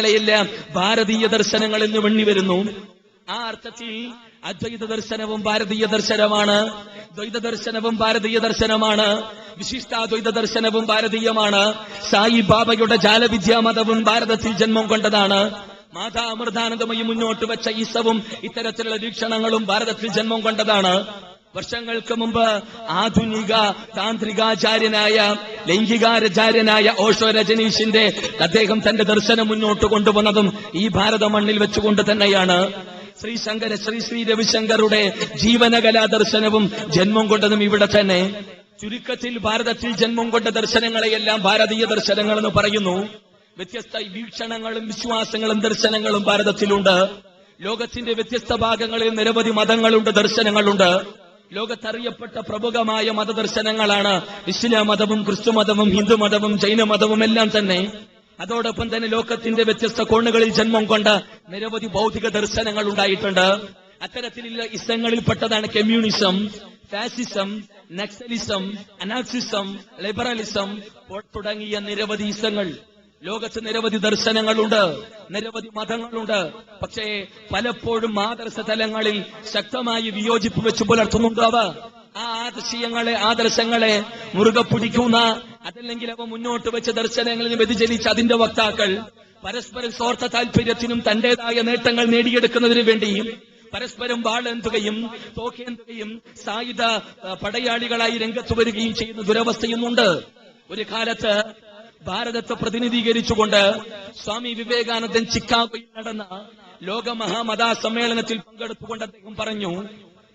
ങ്ങളെയെല്ലാം ഭാരതീയ ദർശനങ്ങൾ എന്ന് വെണ്ണി വരുന്നു. ആ അർത്ഥത്തിൽ അദ്വൈത ദർശനവും ഭാരതീയ ദർശനമാണ്. ദ്വൈത ദർശനവും ഭാരതീയ ദർശനമാണ്. വിശിഷ്ടാദ്വൈത ദർശനവും ഭാരതീയമാണ്. സായി ബാബയുടെ ജാലവിദ്യാ മതവും ഭാരതത്തിൽ ജന്മം കൊണ്ടതാണ്. മാതാ അമൃതാനന്ദമയി മുന്നോട്ട് വെച്ച ഈസവും ഇത്തരത്തിലുള്ള വീക്ഷണങ്ങളും ഭാരതത്തിൽ ജന്മം കൊണ്ടതാണ്. വർഷങ്ങൾക്ക് മുമ്പ് ആധുനിക താന്ത്രികാചാര്യനായ ലൈംഗികാചാര്യനായ ഓഷോ രജനീഷിന്റെ അദ്ദേഹം തന്റെ ദർശനം മുന്നോട്ട് കൊണ്ടുവന്നതും ഈ ഭാരത മണ്ണിൽ വെച്ചുകൊണ്ട് തന്നെയാണ്. ശ്രീ ശങ്കര ശ്രീ ശ്രീ രവിശങ്കറുടെ ജീവനകലാ ദർശനവും ജന്മം കൊണ്ടതും ഇവിടെ തന്നെ. ചുരുക്കത്തിൽ ഭാരതത്തിൽ ജന്മം കൊണ്ട ദർശനങ്ങളെയെല്ലാം ഭാരതീയ ദർശനങ്ങൾ എന്ന് പറയുന്നു. വ്യത്യസ്ത വീക്ഷണങ്ങളും വിശ്വാസങ്ങളും ദർശനങ്ങളും ഭാരതത്തിലുണ്ട്. ലോകത്തിന്റെ വ്യത്യസ്ത ഭാഗങ്ങളിൽ നിരവധി മതങ്ങളുണ്ട് ദർശനങ്ങളുണ്ട്. ലോകത്തറിയപ്പെട്ട പ്രമുഖമായ മതദർശനങ്ങളാണ്. ഇസ്ലാം മതവും ക്രിസ്തു മതവും ഹിന്ദു മതവും ജൈന മതവും എല്ലാം തന്നെ. അതോടൊപ്പം തന്നെ ലോകത്തിന്റെ വ്യത്യസ്ത കോണുകളിൽ ജന്മം കൊണ്ട നിരവധി ഭൗതിക ദർശനങ്ങൾ ഉണ്ടായിട്ടുണ്ട്. അത്തരത്തിലുള്ള ഇസങ്ങളിൽപ്പെട്ടതാണ് communism fascism naxalism anarchism liberalism തുടങ്ങിയ നിരവധി ഇസങ്ങൾ. ലോകത്ത് നിരവധി ദർശനങ്ങളുണ്ട് നിരവധി മതങ്ങളുണ്ട്. പക്ഷേ പലപ്പോഴും ആദർശ തലങ്ങളിൽ ശക്തമായി വിയോജിപ്പ് വെച്ച് പുലർത്തുന്നുണ്ട് അവ. ആ ആദർശീയങ്ങളെ ആദർശങ്ങളെ മുറുകെ പിടിക്കുന്ന അതല്ലെങ്കിൽ അവ മുന്നോട്ട് വെച്ച ദർശനങ്ങളിൽ വ്യതിചലിച്ച് അതിന്റെ വക്താക്കൾ പരസ്പരം സ്വാർത്ഥ താല്പര്യത്തിനും തന്റേതായ നേട്ടങ്ങൾ നേടിയെടുക്കുന്നതിനു വേണ്ടിയും പരസ്പരം വാളേന്തുകയും തോക്കേന്തുകയും സായുധ പടയാളികളായി രംഗത്ത് വരികയും ചെയ്യുന്ന ദുരവസ്ഥയുമുണ്ട്. ഒരു കാലത്ത് ഭാരതത്തെ പ്രതിനിധീകരിച്ചുകൊണ്ട് സ്വാമി വിവേകാനന്ദൻ ചിക്കാഗോയിൽ നടന്ന ലോക മഹാമതാ സമ്മേളനത്തിൽ പങ്കെടുത്തുകൊണ്ട് അദ്ദേഹം പറഞ്ഞു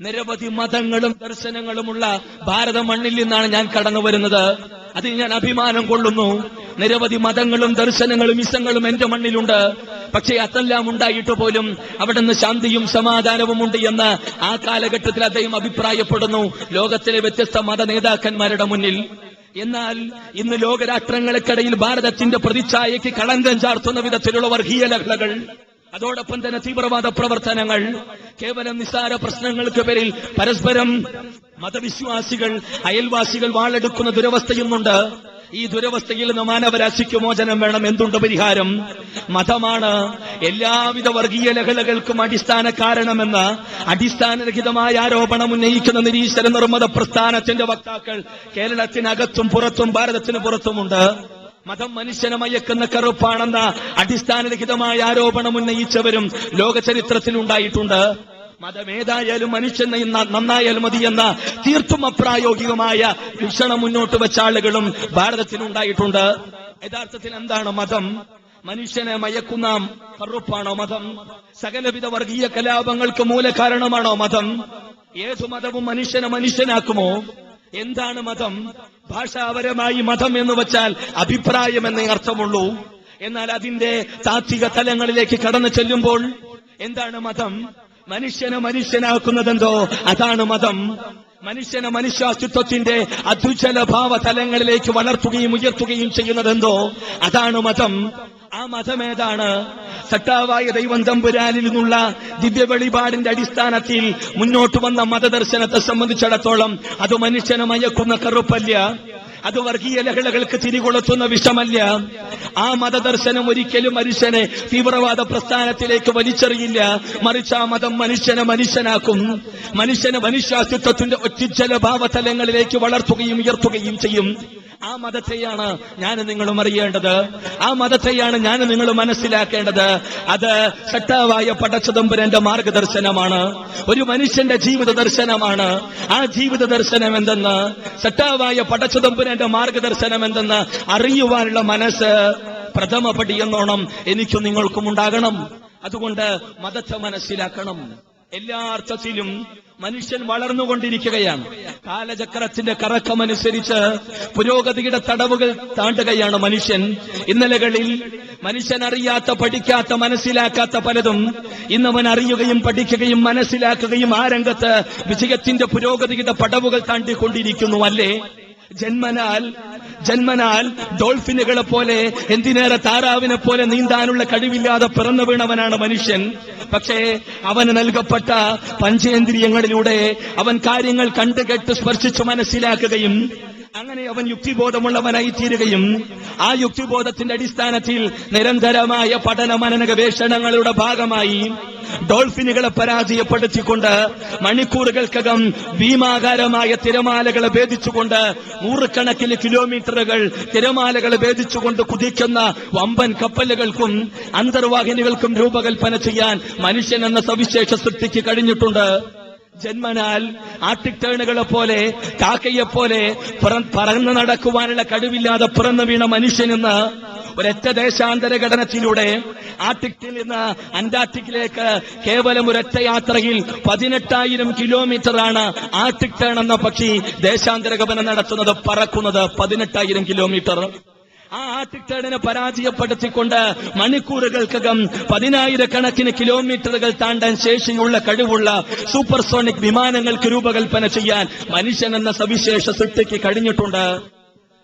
നിരവധി മതങ്ങളും ദർശനങ്ങളുമുള്ള ഭാരത മണ്ണിൽ നിന്നാണ് ഞാൻ കടന്നു വരുന്നത്. അതിൽ ഞാൻ അഭിമാനം കൊള്ളുന്നു. നിരവധി മതങ്ങളും ദർശനങ്ങളും ഇസങ്ങളും എന്റെ മണ്ണിലുണ്ട്. പക്ഷേ അതെല്ലാം ഉണ്ടായിട്ട് പോലും അവിടെ നിന്ന് ശാന്തിയും സമാധാനവും ഉണ്ട് എന്ന് ആ കാലഘട്ടത്തിൽ അദ്ദേഹം അഭിപ്രായപ്പെടുന്നു. ലോകത്തിലെ വ്യത്യസ്ത മത നേതാക്കന്മാരുടെ മുന്നിൽ എന്നാൽ ഇന്ന് ലോകരാഷ്ട്രങ്ങൾക്കിടയിൽ ഭാരതത്തിന്റെ പ്രതിച്ഛായയ്ക്ക് കളങ്കം ചാർത്തുന്ന വിധത്തിലുള്ള വർഗീയ ലഹളകൾ അതോടൊപ്പം തന്നെ തീവ്രവാദ പ്രവർത്തനങ്ങൾ കേവലം നിസ്സാര പ്രശ്നങ്ങൾക്ക് പേരിൽ പരസ്പരം മതവിശ്വാസികൾ അയൽവാസികൾ വാളെടുക്കുന്ന ദുരവസ്ഥയുമുണ്ട്. ഈ ദുരവസ്ഥയിൽ നിന്ന് മാനവരാശിക്ക് മോചനം വേണം എന്തുണ്ട് പരിഹാരം? മതമാണ്. എല്ലാവിധ വർഗീയ ലഹളകൾക്കും അടിസ്ഥാന കാരണമെന്ന് അടിസ്ഥാനരഹിതമായ ആരോപണം ഉന്നയിക്കുന്ന നിരീശ്വര നിർമ്മത പ്രസ്ഥാനത്തിന്റെ വക്താക്കൾ കേരളത്തിനകത്തും പുറത്തും ഭാരതത്തിന് പുറത്തുമുണ്ട്. മതം മനുഷ്യനെ മയക്കുന്ന കറുപ്പാണെന്ന അടിസ്ഥാനരഹിതമായ ആരോപണം ഉന്നയിച്ചവരും ലോകചരിത്രത്തിൽ ഉണ്ടായിട്ടുണ്ട് മതമേതായാലും മനുഷ്യൻ നന്ന- നന്നായാലും മതി എന്ന തീർത്തും അപ്രായോഗികമായ വീക്ഷണം മുന്നോട്ട് വെച്ച ആളുകളും ഭാരതത്തിനുണ്ടായിട്ടുണ്ട് യഥാർത്ഥത്തിൽ എന്താണ് മതം? മനുഷ്യനെ മയക്കുന്ന കറുപ്പാണോ മതം? സകലവിധ വർഗീയ കലാപങ്ങൾക്ക് മൂലകാരണമാണോ മതം? ഏതു മതവും മനുഷ്യനെ മനുഷ്യനാക്കുമോ? എന്താണ് മതം? ഭാഷാപരമായി മതം എന്ന് വെച്ചാൽ അഭിപ്രായം എന്നേ അർത്ഥമുള്ളൂ. എന്നാൽ അതിന്റെ താത്വിക തലങ്ങളിലേക്ക് കടന്നു ചെല്ലുമ്പോൾ എന്താണ് മതം? മനുഷ്യനെ മനുഷ്യനാക്കുന്നതെന്തോ? അതാണ് മതം. മനുഷ്യനെ മനുഷ്യാസ്തിത്വത്തിന്റെ അത്യുജ്വല ഭാവ തലങ്ങളിലേക്ക് വളർത്തുകയും ഉയർത്തുകയും ചെയ്യുന്നതെന്തോ? അതാണ് മതം. ആ മതമേതാണ് സട്ടാവായ ദൈവം തമ്പുരാനിൽ നിന്നുള്ള ദിവ്യ വെളിപാടിന്റെ അടിസ്ഥാനത്തിൽ മുന്നോട്ട് വന്ന മതദർശനത്തെ സംബന്ധിച്ചിടത്തോളം അത് മനുഷ്യനെ മയക്കുന്ന കറുപ്പല്ല അത് വർഗീയ ലഹളകൾക്ക് തിരികൊളുത്തുന്ന വിഷമല്ല. ആ മതദർശനം ഒരിക്കലും മനുഷ്യനെ തീവ്രവാദ പ്രസ്ഥാനത്തിലേക്ക് വലിച്ചെറിയില്ല. മറിച്ച് ആ മതം മനുഷ്യനെ മനുഷ്യനാക്കും. മനുഷ്യനെ മനുഷ്യാസ്തിത്വത്തിന്റെ ഒറ്റുജല ഭാവതലങ്ങളിലേക്ക് വളർത്തുകയും ഉയർത്തുകയും ചെയ്യും. ആ മതത്തെയാണ് ഞാൻ നിങ്ങളും അറിയേണ്ടത്. ആ മതത്തെയാണ് ഞാൻ നിങ്ങൾ മനസ്സിലാക്കേണ്ടത്. അത് സട്ടാവായ പടച്ചതമ്പുരന്റെ മാർഗദർശനമാണ്. ഒരു മനുഷ്യന്റെ ജീവിത ദർശനമാണ്. ആ ജീവിത ദർശനം എന്തെന്ന്? സട്ടാവായ പടച്ചതമ്പുരന്റെ മാർഗദർശനം എന്തെന്ന്? അറിയുവാനുള്ള മനസ്സ് പ്രഥമ പടി എന്നോണം എനിക്കും നിങ്ങൾക്കും ഉണ്ടാകണം. അതുകൊണ്ട് മതത്തെ മനസ്സിലാക്കണം. എല്ലാ അർത്ഥത്തിലും മനുഷ്യൻ വളർന്നുകൊണ്ടിരിക്കുകയാണ്. കാലചക്രത്തിന്റെ കറക്കമനുസരിച്ച് പുരോഗതിയുടെ തടവുകൾ താണ്ടുകയാണ് മനുഷ്യൻ. ഇന്നലകളിൽ മനുഷ്യൻ അറിയാത്ത പഠിക്കാത്ത മനസ്സിലാക്കാത്ത പലതും ഇന്നവൻ അറിയുകയും പഠിക്കുകയും മനസ്സിലാക്കുകയും ആ രംഗത്ത് വിജയത്തിന്റെ പുരോഗതിയുടെ പടവുകൾ താണ്ടിക്കൊണ്ടിരിക്കുന്നു അല്ലേ? ജന്മനാൽ ജന്മനാൽ ഡോൾഫിനുകളെ പോലെ എന്തിനേറെ താറാവിനെ പോലെ നീന്താനുള്ള കഴിവില്ലാതെ പിറന്നു വീണവനാണ് മനുഷ്യൻ. പക്ഷേ അവന് നൽകപ്പെട്ട പഞ്ചേന്ദ്രിയങ്ങളിലൂടെ അവൻ കാര്യങ്ങൾ കണ്ടുകെട്ട് സ്പർശിച്ചു മനസ്സിലാക്കുകയും അങ്ങനെ അവൻ യുക്തിബോധമുള്ളവനായി തീരുകയും ആ യുക്തിബോധത്തിന്റെ അടിസ്ഥാനത്തിൽ നിരന്തരമായ പഠന മനന ഗവേഷണങ്ങളുടെ ഭാഗമായി ഡോൾഫിനുകളെ പരാജയപ്പെടുത്തിക്കൊണ്ട് മണിക്കൂറുകൾക്കകം ഭീമാകാരമായ തിരമാലകളെ ഭേദിച്ചുകൊണ്ട് നൂറുകണക്കിന് കിലോമീറ്ററുകൾ തിരമാലകളെ ഭേദിച്ചുകൊണ്ട് കുതിക്കുന്ന വമ്പൻ കപ്പലുകൾക്കും അന്തർവാഹിനികൾക്കും രൂപകൽപ്പന ചെയ്യാൻ മനുഷ്യൻ എന്ന സവിശേഷ സൃഷ്ടിക്ക് കഴിഞ്ഞിട്ടുണ്ട്. ജന്മനാൽ ആർട്ടിക് ടേണുകളെ പോലെ കാക്കയെ പോലെ പറ- പറന്നു നടക്കുവാനുള്ള കഴിവില്ലാതെ പിറന്നു വീണ മനുഷ്യനെന്ന് ഒരൊറ്റ ദേശാന്തര ഘടനത്തിലൂടെ ആർട്ടിക്കിൽ നിന്ന് അന്റാർട്ടിക്കിലേക്ക് കേവലം ഒരൊറ്റ യാത്രയിൽ പതിനെട്ടായിരം കിലോമീറ്ററാണ് ആർട്ടിക് ടേൺ എന്ന പക്ഷി ദേശാന്തര ഗമനം നടത്തുന്നത് പറക്കുന്നത് പതിനെട്ടായിരം കിലോമീറ്റർ. ആ ആർട്ടിക് ടേണിനെ പരാജയപ്പെടുത്തിക്കൊണ്ട് മണിക്കൂറുകൾക്കകം പതിനായിരക്കണക്കിന് കിലോമീറ്ററുകൾ താണ്ടാൻ ശേഷിയുള്ള കഴിവുള്ള സൂപ്പർസോണിക് വിമാനങ്ങൾക്ക് രൂപകൽപ്പന ചെയ്യാൻ മനുഷ്യൻ എന്ന സവിശേഷ സൃഷ്ടിക്ക് കഴിഞ്ഞിട്ടുണ്ട്.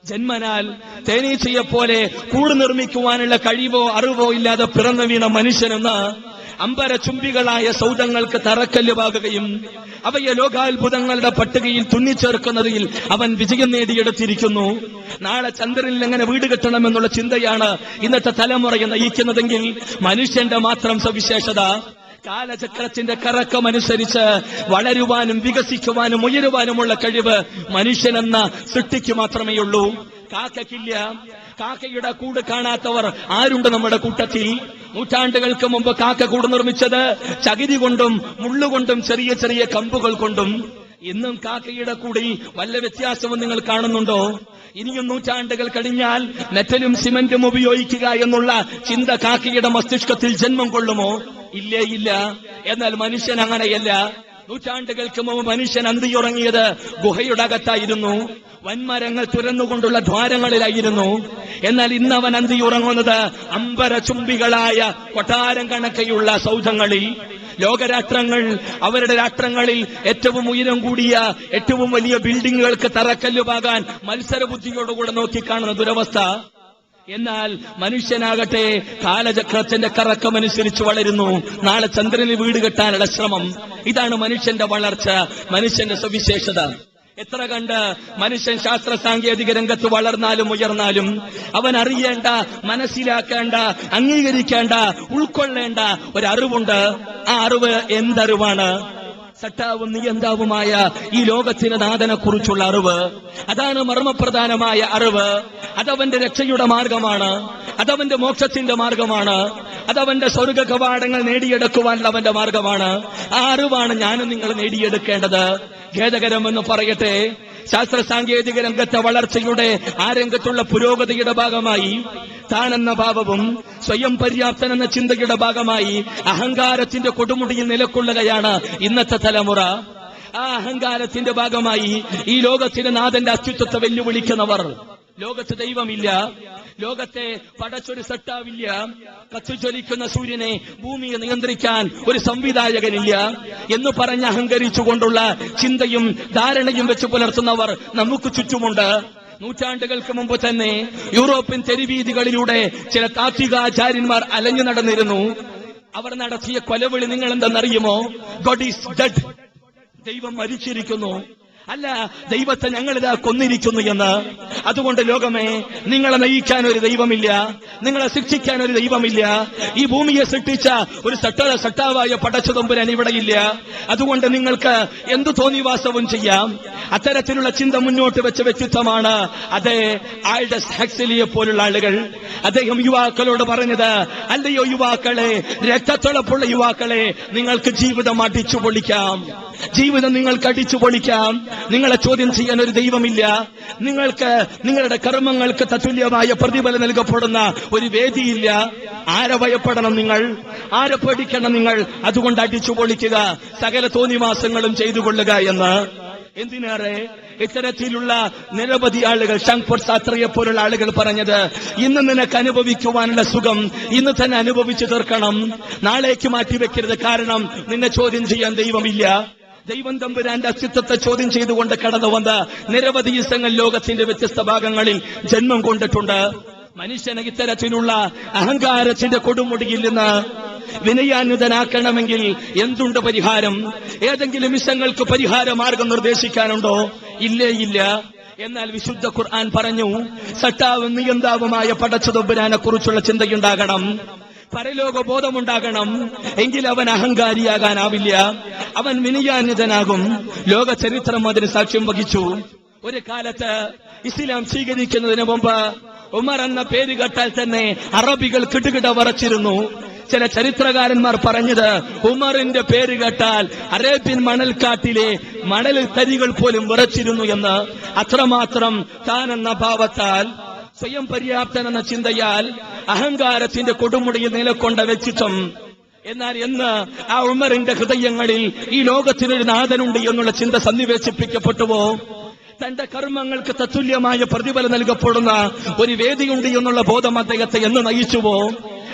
ജന്മനാൽ തേനീച്ചയെ പോലെ കൂട് നിർമ്മിക്കുവാനുള്ള കഴിവോ അറിവോ ഇല്ലാതെ പിറന്നു വീണ മനുഷ്യനെന്ന് അമ്പരചുംബികളായ സൗദങ്ങൾക്ക് തറക്കല്ലുവാകുകയും അവയെ ലോകാത്ഭുതങ്ങളുടെ പട്ടികയിൽ തുന്നിച്ചേർക്കുന്നതിൽ അവൻ വിജയം നേടിയെടുത്തിരിക്കുന്നു. നാളെ ചന്ദ്രനിൽ എങ്ങനെ വീട് കെട്ടണമെന്നുള്ള ചിന്തയാണ് ഇന്നത്തെ തലമുറയെ നയിക്കുന്നതെങ്കിൽ മനുഷ്യന്റെ മാത്രം സവിശേഷത കാലചക്രത്തിന്റെ കറക്കമനുസരിച്ച് വളരുവാനും വികസിക്കുവാനും ഉയരുവാനുമുള്ള കഴിവ് മനുഷ്യനെന്ന സൃഷ്ടിക്ക് മാത്രമേ ഉള്ളൂ കാക്കയ്ക്കില്ല. കാക്കയുടെ കൂട് കാണാത്തവർ ആരുണ്ട് നമ്മുടെ കൂട്ടത്തിൽ? നൂറ്റാണ്ടുകൾക്ക് മുമ്പ് കാക്ക കൂട് നിർമ്മിച്ചത് ചകിരി കൊണ്ടും മുള്ളുകൊണ്ടും ചെറിയ ചെറിയ കമ്പുകൾ കൊണ്ടും. ഇന്നും കാക്കയുടെ കൂടി വല്ല വ്യത്യാസവും നിങ്ങൾ കാണുന്നുണ്ടോ? ഇനിയും നൂറ്റാണ്ടുകൾ കഴിഞ്ഞാൽ മെറ്റലും സിമന്റും ഉപയോഗിക്കുക എന്നുള്ള ചിന്ത കാക്കയുടെ മസ്തിഷ്കത്തിൽ ജന്മം കൊള്ളുമോ? ഇല്ലേ ഇല്ല. എന്നാൽ മനുഷ്യൻ അങ്ങനെയല്ല. നൂറ്റാണ്ടുകൾക്ക് മുമ്പ് മനുഷ്യൻ അന്തിയുറങ്ങിയത് ഗുഹയുടെ അകത്തായിരുന്നു. വൻമരങ്ങൾ തുരന്നുകൊണ്ടുള്ള ദ്വാരങ്ങളിലായിരുന്നു. എന്നാൽ ഇന്ന് അവൻ അന്തിയുറങ്ങുന്നത് അമ്പരചുംബികളായ കൊട്ടാരം കണക്കെയുള്ള സൗധങ്ങളിൽ. ലോകരാഷ്ട്രങ്ങൾ അവരുടെ രാഷ്ട്രങ്ങളിൽ ഏറ്റവും ഉയരം കൂടിയ ഏറ്റവും വലിയ ബിൽഡിങ്ങുകൾക്ക് തറക്കല്ലുപാകാൻ മത്സരബുദ്ധിയോടുകൂടെ നോക്കിക്കാണുന്ന ദുരവസ്ഥ. എന്നാൽ മനുഷ്യനാകട്ടെ കാലചക്രത്തിന്റെ കറക്കമനുസരിച്ച് വളരുന്നു. നാളെ ചന്ദ്രനിൽ വീട് കെട്ടാനുള്ള ശ്രമം. ഇതാണ് മനുഷ്യന്റെ വളർച്ച മനുഷ്യന്റെ സവിശേഷത. എത്ര കണ്ട് മനുഷ്യൻ ശാസ്ത്ര സാങ്കേതിക രംഗത്ത് വളർന്നാലും ഉയർന്നാലും അവൻ അറിയേണ്ട മനസ്സിലാക്കേണ്ട അംഗീകരിക്കേണ്ട ഉൾക്കൊള്ളേണ്ട ഒരറിവുണ്ട്. ആ അറിവ് എന്തറിവാണ് സട്ടാവും നിയന്താവുമായ ഈ ലോകത്തിന് നാഥനെ കുറിച്ചുള്ള അറിവ് അതാണ് മർമ്മപ്രധാനമായ അറിവ്. അതവന്റെ രക്ഷയുടെ മാർഗമാണ് അതവന്റെ മോക്ഷത്തിന്റെ മാർഗമാണ് അതവന്റെ സ്വർഗ കവാടങ്ങൾ നേടിയെടുക്കുവാനുള്ള അവന്റെ മാർഗമാണ്. ആ അറിവാണ് ഞാനും നിങ്ങൾ നേടിയെടുക്കേണ്ടത്. ഖേദകരമെന്ന് പറയട്ടെ ശാസ്ത്ര സാങ്കേതിക രംഗത്തെ വളർച്ചയുടെ ആ രംഗത്തുള്ള പുരോഗതിയുടെ ഭാഗമായി താനെന്ന ഭാവവും സ്വയം പര്യാപ്തൻ എന്ന ചിന്തയുടെ ഭാഗമായി അഹങ്കാരത്തിന്റെ കൊടുമുടിയിൽ നിലക്കൊള്ളുകയാണ് ഇന്നത്തെ തലമുറ. ആ അഹങ്കാരത്തിന്റെ ഭാഗമായി ഈ ലോകത്തിന് നാഥന്റെ അസ്തിത്വത്തെ വെല്ലുവിളിക്കുന്നവർ. ലോകത്ത് ദൈവമില്ല. ലോകത്തെ പടച്ചൊരു സട്ടാവില്ല. കത്തിജ്വലിക്കുന്ന സൂര്യനെ ഭൂമിയെ നിയന്ത്രിക്കാൻ ഒരു സംവിധായകനില്ല എന്ന് പറഞ്ഞ് അഹങ്കരിച്ചുകൊണ്ടുള്ള ചിന്തയും ധാരണയും വെച്ച് പുലർത്തുന്നവർ നമുക്ക് ചുറ്റുമുണ്ട്. നൂറ്റാണ്ടുകൾക്ക് മുമ്പ് തന്നെ യൂറോപ്യൻ തെരുവീതികളിലൂടെ ചില താത്വികാചാര്യന്മാർ അലഞ്ഞു നടന്നിരുന്നു. അവർ നടത്തിയ കൊലവിളി നിങ്ങൾ എന്തെന്നറിയുമോ ഗോഡ് ഈസ് ഡെഡ് ദൈവം മരിച്ചിരിക്കുന്നു. അല്ല ദൈവത്തെ ഞങ്ങളിതാ കൊന്നിരിക്കുന്നു എന്ന്. അതുകൊണ്ട് ലോകമേ നിങ്ങളെ നയിക്കാൻ ഒരു ദൈവമില്ല. നിങ്ങളെ ശിക്ഷിക്കാൻ ഒരു ദൈവമില്ല. ഈ ഭൂമിയെ സൃഷ്ടിച്ച ഒരു സട്ട സട്ടാവായ പടച്ചതമ്പുരാൻ ഇവിടെയില്ല അതുകൊണ്ട് നിങ്ങൾക്ക് എന്തു തോന്നിവാസവും ചെയ്യാം. അത്തരത്തിലുള്ള ചിന്ത മുന്നോട്ട് വെച്ച വ്യക്തിത്വമാണ് അതേ ആൾഡസ് ഹെക്സലിയെ പോലുള്ള ആളുകൾ. അദ്ദേഹം യുവാക്കളോട് പറഞ്ഞത് അല്ലയോ യുവാക്കളെ രക്തത്തുളപ്പുള്ള യുവാക്കളെ നിങ്ങൾക്ക് ജീവിതം അടിച്ചു പൊളിക്കാം ജീവിതം നിങ്ങൾക്ക് അടിച്ചു പൊളിക്കാം നിങ്ങളെ ചോദ്യം ചെയ്യാൻ ഒരു ദൈവമില്ല. നിങ്ങൾക്ക് നിങ്ങളുടെ കർമ്മങ്ങൾക്ക് തത്തുല്യമായ പ്രതിഫലം നൽകപ്പെടുന്ന ഒരു വേദിയില്ല. ആരെ ഭയപ്പെടണം നിങ്ങൾ? ആരെ പേടിക്കണം നിങ്ങൾ? അതുകൊണ്ട് അടിച്ചു പൊളിക്കുക സകല തോന്നിവാസങ്ങളും ചെയ്തു കൊള്ളുക എന്ന്. എന്തിനേറെ? ഇത്തരത്തിലുള്ള നിരവധി ആളുകൾ ശങ്പൂർ സാത്രയെ പോലുള്ള ആളുകൾ പറഞ്ഞത് ഇന്ന് നിനക്ക് അനുഭവിക്കുവാനുള്ള സുഖം ഇന്ന് തന്നെ അനുഭവിച്ചു തീർക്കണം. നാളേക്ക് മാറ്റിവെക്കരുത്. കാരണം നിന്നെ ചോദ്യം ചെയ്യാൻ ദൈവമില്ല. ദൈവം തമ്പുരാന്റെ അസ്തിത്വത്തെ ചോദ്യം ചെയ്തുകൊണ്ട് കടന്നു വന്ന നിരവധി ഇസങ്ങൾ ലോകത്തിന്റെ വ്യത്യസ്ത ഭാഗങ്ങളിൽ ജന്മം കൊണ്ടിട്ടുണ്ട്. മനുഷ്യന് ഇത്തരത്തിലുള്ള അഹങ്കാരത്തിന്റെ കൊടുമുടിയിൽ നിന്ന് വിനയാന്വിതനാക്കണമെങ്കിൽ എന്തുണ്ട് പരിഹാരം? ഏതെങ്കിലും ഇസങ്ങൾക്ക് പരിഹാര മാർഗം നിർദ്ദേശിക്കാനുണ്ടോ? ഇല്ലേ ഇല്ല. എന്നാൽ വിശുദ്ധ ഖുർആൻ പറഞ്ഞു സട്ടാവും നിയന്താവുമായ പടച്ചതൊബുരാനെ കുറിച്ചുള്ള ചിന്തയുണ്ടാകണം. പരലോക ബോധമുണ്ടാകണം എങ്കിൽ അവൻ അഹങ്കാരിയാകാനാവില്ല. അവൻ വിനയാന്യതനാകും ലോക ചരിത്രം അതിന് സാക്ഷ്യം വഹിച്ചു. ഒരു കാലത്ത് ഇസ്ലാം സ്വീകരിക്കുന്നതിന് മുമ്പ് ഉമർ എന്ന പേര് കേട്ടാൽ തന്നെ അറബികൾ കിടുകിട വറച്ചിരുന്നു. ചില ചരിത്രകാരന്മാർ പറഞ്ഞത് ഉമറിന്റെ പേര് കേട്ടാൽ അറേബ്യൻ മണൽക്കാട്ടിലെ മണൽ തരികൾ പോലും വിറച്ചിരുന്നു എന്ന്. അത്രമാത്രം താൻ എന്ന ഭാവത്താൽ സ്വയം പര്യാപ്തൻ എന്ന ചിന്തയാൽ അഹങ്കാരത്തിന്റെ കൊടുമുടിയിൽ നിലക്കൊണ്ട വ്യക്തിത്വം. എന്നാൽ എന്ന് ആ ഉമറിന്റെ ഹൃദയങ്ങളിൽ ഈ ലോകത്തിനൊരു നാഥനുണ്ട് എന്നുള്ള ചിന്ത സന്നിവേശിപ്പിക്കപ്പെട്ടുവോ? തന്റെ കർമ്മങ്ങൾക്ക് തത്തുല്യമായ പ്രതിഫലം നൽകപ്പെടുന്ന ഒരു വേദിയുണ്ട് എന്നുള്ള ബോധം അദ്ദേഹത്തെ എന്ന് നയിച്ചുവോ?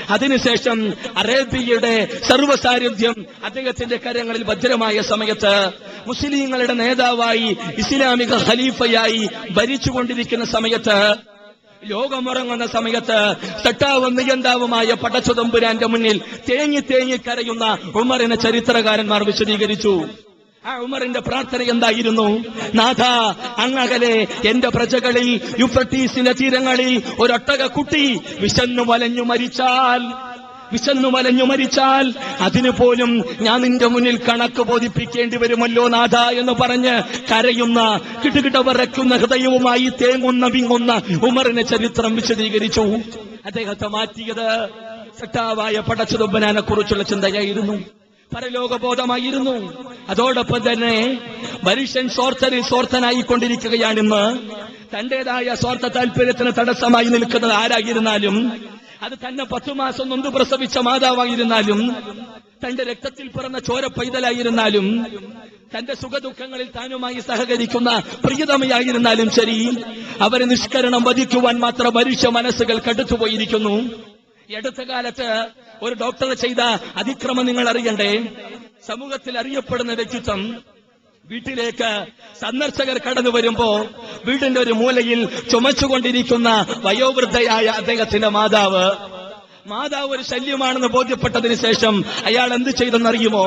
അതിനുശേഷം അറേബ്യയുടെ സർവസാന്നിധ്യം അദ്ദേഹത്തിന്റെ കരങ്ങളിൽ ഭദ്രമായ സമയത്ത് മുസ്ലിങ്ങളുടെ നേതാവായി ഇസ്ലാമിക ഖലീഫയായി ഭരിച്ചുകൊണ്ടിരിക്കുന്ന സമയത്ത് ലോകമുറങ്ങുന്ന സമയത്ത് സട്ടാവും നിയന്താവുമായ പടച്ചുതമ്പുരാന്റെ മുന്നിൽ തേങ്ങി തേങ്ങി കരയുന്ന ഉമറിനെ ചരിത്രകാരന്മാർ വിശദീകരിച്ചു. ആ ഉമറിന്റെ പ്രാർത്ഥന എന്തായിരുന്നു? നാഥ അങ്ങകലെ എന്റെ പ്രജകളിൽ യുഫ്രട്ടീസിന്റെ തീരങ്ങളിൽ ഒരൊട്ടക കുട്ടി വിശന്നു വലഞ്ഞു മരിച്ചാൽ വിശന്നു വലഞ്ഞു മരിച്ചാൽ അതിനു പോലും ഞാൻ നിന്റെ മുന്നിൽ കണക്ക് ബോധിപ്പിക്കേണ്ടി വരുമല്ലോ നാഥ എന്ന് പറഞ്ഞ് കരയുന്ന കിട്ടുകിട്ട വരയ്ക്കുന്ന ഹൃദയവുമായി തേങ്ങുന്ന വിങ്ങുന്ന ഉമറിനെ ചരിത്രം വിശദീകരിച്ചു. അദ്ദേഹത്തെ മാറ്റിയത് സെട്ടാവായ പടച്ചുതൊമ്പനാനെ കുറിച്ചുള്ള ചിന്തയായിരുന്നു. പരലോകബോധമായിരുന്നു. അതോടൊപ്പം തന്നെ മനുഷ്യൻ സ്വാർത്ഥനിൽ സ്വാർത്ഥനായിക്കൊണ്ടിരിക്കുകയാണെന്ന് തന്റേതായ സ്വാർത്ഥ താല്പര്യത്തിന് തടസ്സമായി നിൽക്കുന്നത് ആരായിരുന്നാലും അത് തന്നെ പത്തു മാസം നൊന്ത് പ്രസവിച്ച മാതാവായിരുന്നാലും തന്റെ രക്തത്തിൽ പിറന്ന ചോര പൈതലായിരുന്നാലും തന്റെ സുഖദുഃഖങ്ങളിൽ താനുമായി സഹകരിക്കുന്ന പ്രിയതമയായിരുന്നാലും ശരി അവരെ നിഷ്കരണം വധിക്കുവാൻ മാത്രം മനുഷ്യ മനസ്സുകൾ കടുത്തുപോയിരിക്കുന്നു. അടുത്ത കാലത്ത് ഒരു ഡോക്ടർ ചെയ്ത അതിക്രമം നിങ്ങൾ അറിയണ്ടേ സമൂഹത്തിൽ അറിയപ്പെടുന്ന വ്യക്തിത്വം വീട്ടിലേക്ക് സന്ദർശകർ കടന്നു വരുമ്പോ വീടിന്റെ ഒരു മൂലയിൽ ചുമച്ചുകൊണ്ടിരിക്കുന്ന വയോവൃദ്ധയായ അദ്ദേഹത്തിന്റെ മാതാവ്. മാതാവ് ഒരു ശല്യമാണെന്ന് ബോധ്യപ്പെട്ടതിന് ശേഷം അയാൾ എന്ത് ചെയ്തെന്നറിയുമോ?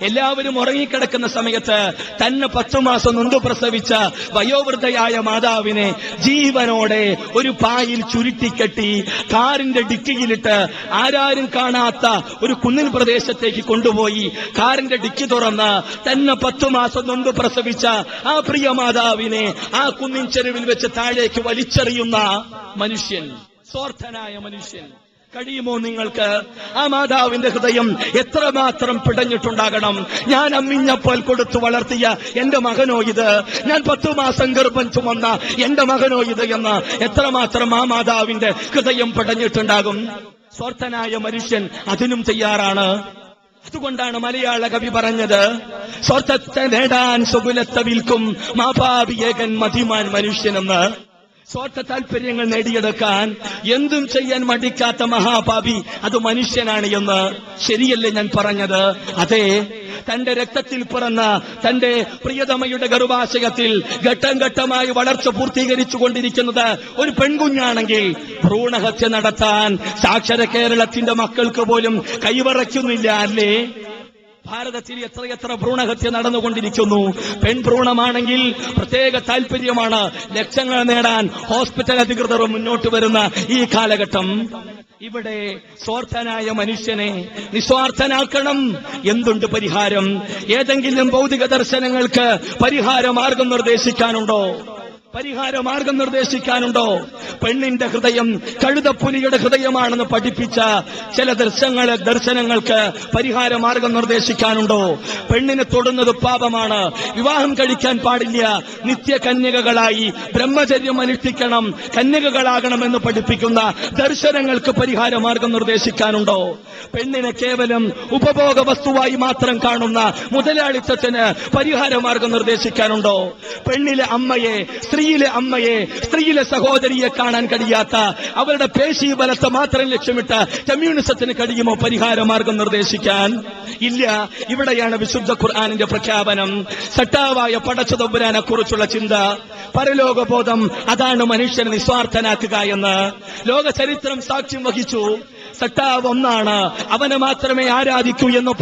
എല്ലാവരും ഉറങ്ങിക്കിടക്കുന്ന സമയത്ത് തന്നെ പത്തു മാസം നൊന്തു പ്രസവിച്ച വയോവൃദ്ധയായ മാതാവിനെ ജീവനോടെ ഒരു പായിൽ ചുരുട്ടിക്കെട്ടി കാറിന്റെ ഡിക്കിയിലിട്ട് ആരാരും കാണാത്ത ഒരു കുന്നിൻ പ്രദേശത്തേക്ക് കൊണ്ടുപോയി കാറിന്റെ ഡിക്കി തുറന്ന് തന്നെ പത്തു മാസം നൊന്ത് പ്രസവിച്ച ആ പ്രിയ മാതാവിനെ ആ കുന്നിൻ ചെരുവിൽ വെച്ച് താഴേക്ക് വലിച്ചെറിയുന്ന മനുഷ്യൻ സ്വാർത്ഥനായ മനുഷ്യൻ. കഴിയുമോ നിങ്ങൾക്ക്? ആ മാതാവിന്റെ ഹൃദയം എത്രമാത്രം പിടഞ്ഞിട്ടുണ്ടാകണം? ഞാൻ അമ്മിഞ്ഞപ്പോൾ കൊടുത്തു വളർത്തിയ എന്റെ മകനോ ഇത്? ഞാൻ പത്തു മാസം ഗർഭം ചുമന്ന എന്റെ മകനോ ഇത് എന്ന് എത്രമാത്രം ആ മാതാവിന്റെ ഹൃദയം പിടഞ്ഞിട്ടുണ്ടാകും? സ്വാർത്ഥനായ മനുഷ്യൻ അതിനും തയ്യാറാണ്. അതുകൊണ്ടാണ് മലയാള കവി പറഞ്ഞത് സ്വർത്ഥത്തെ നേടാൻ സുകുലത്തെ വിൽക്കും മാപാപിയേകൻ മതിമാൻ മനുഷ്യനെന്ന്. സ്വാർത്ഥ താല്പര്യങ്ങൾ നേടിയെടുക്കാൻ എന്തും ചെയ്യാൻ മടിക്കാത്ത മഹാപാപി അത് മനുഷ്യനാണ് എന്ന് ശരിയല്ലേ ഞാൻ പറഞ്ഞത്? അതെ തന്റെ രക്തത്തിൽ പിറന്ന തന്റെ പ്രിയതമയുടെ ഗർഭാശയത്തിൽ ഘട്ടം ഘട്ടമായി വളർച്ച പൂർത്തീകരിച്ചു കൊണ്ടിരിക്കുന്നത് ഒരു പെൺകുഞ്ഞാണെങ്കിൽ ഭ്രൂണഹത്യ നടത്താൻ സാക്ഷര കേരളത്തിന്റെ മക്കൾക്ക് പോലും കൈവറയ്ക്കുന്നില്ല അല്ലേ? ഭാരതത്തിൽ എത്രയെത്ര ഭ്രൂണഹത്യ നടന്നുകൊണ്ടിരിക്കുന്നു. പെൺഭ്രൂണമാണെങ്കിൽ പ്രത്യേക താല്പര്യമാണ് ലക്ഷങ്ങൾ നേടാൻ ഹോസ്പിറ്റൽ അധികൃതർ മുന്നോട്ട് വരുന്ന ഈ കാലഘട്ടം. ഇവിടെ സ്വാർത്ഥനായ മനുഷ്യനെ നിസ്വാർത്ഥനാക്കണം. എന്തുണ്ട് പരിഹാരം? ഏതെങ്കിലും ഭൗതിക ദർശനങ്ങൾക്ക് പരിഹാര മാർഗം നിർദ്ദേശിക്കാനുണ്ടോ? പരിഹാര മാർഗം നിർദ്ദേശിക്കാനുണ്ടോ? പെണ്ണിന്റെ ഹൃദയം കഴുതപ്പുലിയുടെ ഹൃദയമാണെന്ന് പഠിപ്പിച്ച ചില ദർശനങ്ങളെ ദർശനങ്ങൾക്ക് പരിഹാര മാർഗം നിർദ്ദേശിക്കാനുണ്ടോ? പെണ്ണിനെ തൊടുന്നത് പാപമാണ്. വിവാഹം കഴിക്കാൻ പാടില്ല. നിത്യ കന്യകകളായി ബ്രഹ്മചര്യം അനുഷ്ഠിക്കണം കന്യകകളാകണമെന്ന് പഠിപ്പിക്കുന്ന ദർശനങ്ങൾക്ക് പരിഹാര മാർഗം നിർദ്ദേശിക്കാനുണ്ടോ? പെണ്ണിനെ കേവലം ഉപഭോഗ വസ്തുവായി മാത്രം കാണുന്ന മുതലാളിത്തത്തിന് പരിഹാര മാർഗം നിർദ്ദേശിക്കാനുണ്ടോ? പെണ്ണിലെ അമ്മയെ സ്ത്രീയിലെ അമ്മയെ സ്ത്രീയിലെ സഹോദരിയെ കാണാൻ കഴിയാത്ത അവരുടെ പേശി ബലത്തെ മാത്രം ലക്ഷ്യമിട്ട് കമ്മ്യൂണിസത്തിന് കഴിയുമോ പരിഹാര മാർഗം നിർദ്ദേശിക്കാൻ? ഇല്ല. ഇവിടെയാണ് വിശുദ്ധ ഖുർആാനിന്റെ പ്രഖ്യാപനം. സട്ടാവായ പടച്ചതൊമ്പുരാനെ കുറിച്ചുള്ള ചിന്ത. പരലോകബോധം അതാണ് മനുഷ്യനെ നിസ്വാർത്ഥനാക്കുക എന്ന്. ലോക ചരിത്രം സാക്ഷ്യം വഹിച്ചു. സട്ടാവ് ഒന്നാണ്. അവനെ മാത്രമേ ആരാധിക്കൂ എന്ന്